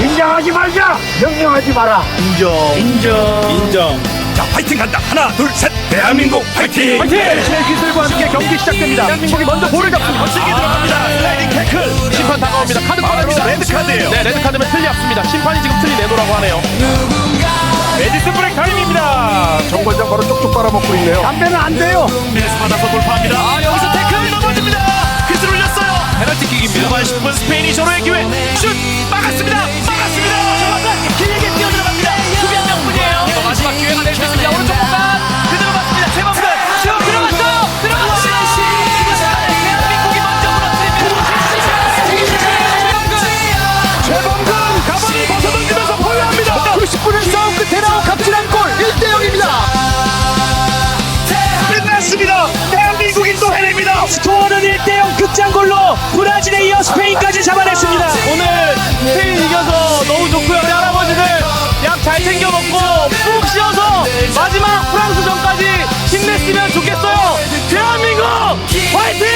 긴장하지 말자. 명령하지 마라. 인정. 인정. 인정. 자, 파이팅 간다. 하나, 둘, 셋. 대한민국 파이팅! 파이팅! 제 기술과 함께 경기 시작됩니다. 대한민국이 먼저 볼을 잡습니다. 거칠게 들어갑니다. 슬라이딩 태클. 심판 다가옵니다. 카드 꺼냅니다. 레드 카드예요. 네, 레드 카드면 틀리 없습니다. 심판이 지금 틀리 내놓으라고 하네요. 메디슨 브레이크 타임입니다. 정관장 바로 쪽쪽 빨아먹고 있네요. 담배는 안 돼요. 베스 받아서 돌파합니다. 아, 여기서 태클 넘어집니다. 퀴즈 올렸어요. 페널티 킥입니다. 후반 10분 스페인이 서로의 기회. 슛! 스코어는 1대0 극장골로 브라질에 이어 스페인까지 잡아냈습니다. 오늘 스페인 이겨서 너무 좋고요. 우리 할아버지들 약 잘 챙겨 먹고 푹 쉬어서 마지막 프랑스전까지 힘냈으면 좋겠어요. 대한민국 화이팅!